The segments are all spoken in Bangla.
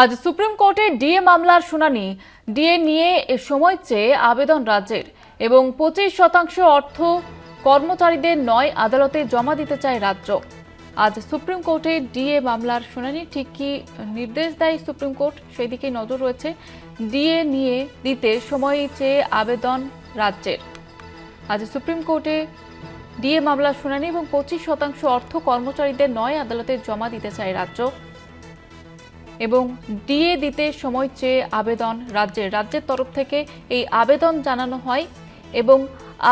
আজ সুপ্রিম কোর্টে ডিএ মামলার শুনানি। ডিএ নিয়ে এ সময় চেয়ে আবেদন রাজ্যের এবং পঁচিশ শতাংশ অর্থ কর্মচারীদের নয় আদালতে জমা দিতে চায় রাজ্য। আজ সুপ্রিম কোর্টে ডিএ মামলার শুনানি। ঠিক কি নির্দেশ দেয় সুপ্রিম কোর্ট? সেই দিকেই নজর রয়েছে। ডিএ নিয়ে দিতে সময় চেয়ে আবেদন রাজ্যের। আজ সুপ্রিম কোর্টে ডিএ মামলার শুনানি এবং পঁচিশ শতাংশ অর্থ কর্মচারীদের নয় আদালতে জমা দিতে চায় রাজ্য। এবং ডিএ দিতে সময় চেয়ে আবেদন রাজ্যের রাজ্যের তরফ থেকে এই আবেদন জানানো হয় এবং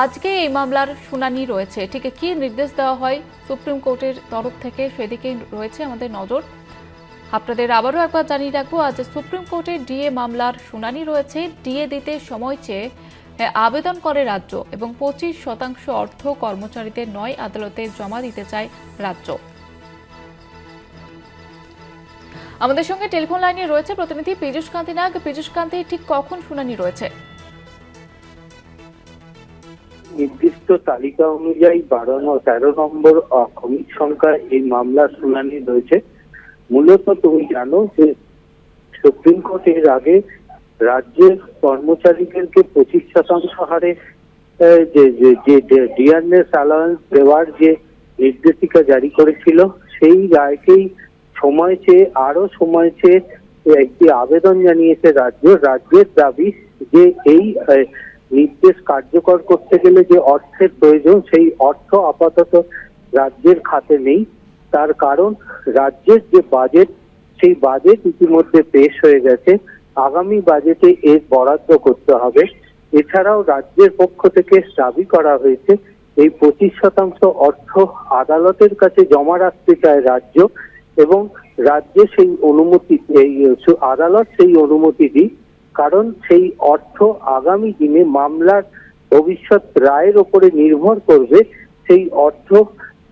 আজকে এই মামলার শুনানি রয়েছে। ঠিক কি নির্দেশ দেওয়া হয় সুপ্রিম কোর্টের তরফ থেকে সেদিকেই রয়েছে আমাদের নজর। আপনাদের আবারও একবার জানিয়ে রাখব, আজ সুপ্রিম কোর্টে ডিএ মামলার শুনানি রয়েছে। ডিএ দিতে সময় চেয়ে আবেদন করে রাজ্য এবং পঁচিশ শতাংশ অর্থ কর্মচারীদের নয় আদালতে জমা দিতে চায় রাজ্য। আমাদের সঙ্গে টেলিফোন লাইনে রয়েছে প্রতিনিধি পীযুষ কান্তি নাগ পীযুষ কান্তি, ঠিক কখন শুনানি রয়েছে? নির্দিষ্ট তালিকা অনুযায়ী বারো তেরো নম্বর কমিট সংখ্যা এই মামলার শুনানি রয়েছে। মূলত তুমি জানো যে সুপ্রিম কোর্ট এর আগে রাজ্যের কর্মচারীদেরকে পঁচিশ শতাংশ হারে যে ডিয়ারনেস অ্যালাউন্স দেওয়ার যে নির্দেশিকা জারি করেছিল, সেই রায়কেই সময় চেয়ে আরও সময় চেয়ে একটি আবেদন জানিয়েছে রাজ্য। রাজ্যের দাবি যে এই নির্দেশ কার্যকর করতে গেলে যে অর্থের প্রয়োজন, সেই অর্থ আপাতত রাজ্যের খাতে নেই। তার কারণ, রাজ্যের যে বাজেট, সেই বাজেট ইতিমধ্যে পেশ হয়ে গেছে। আগামী বাজেটে এর বরাদ্দ করতে হবে। এছাড়াও রাজ্যের পক্ষ থেকে দাবি করা হয়েছে, এই পঁচিশ শতাংশ অর্থ আদালতের কাছে জমা রাখতে চায় রাজ্য। এবং রাজ্যে সেই অনুমতি, এই আদালত সেই অনুমতি দিই কারণ সেই অর্থ আগামী দিনে মামলার ভবিষ্যৎ রায়ের ওপরে নির্ভর করবে সেই অর্থ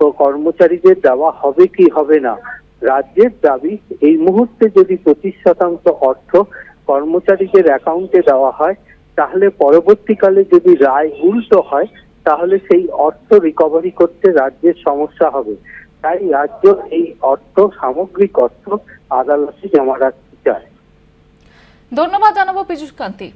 কর্মচারীদের দেওয়া হবে কি হবে না। রাজ্যের দাবি, এই মুহূর্তে যদি পঁচিশ শতাংশ অর্থ কর্মচারীদের অ্যাকাউন্টে দেওয়া হয়, তাহলে পরবর্তীকালে যদি রায় উল্টো হয়, তাহলে সেই অর্থ রিকভারি করতে রাজ্যের সমস্যা হবে। তাই রাজ্য এই অর্থ সামগ্রিক অর্থ আদালতে জমা রাখতে চায়। ধন্যবাদ জানাব পীযুষ কান্তি।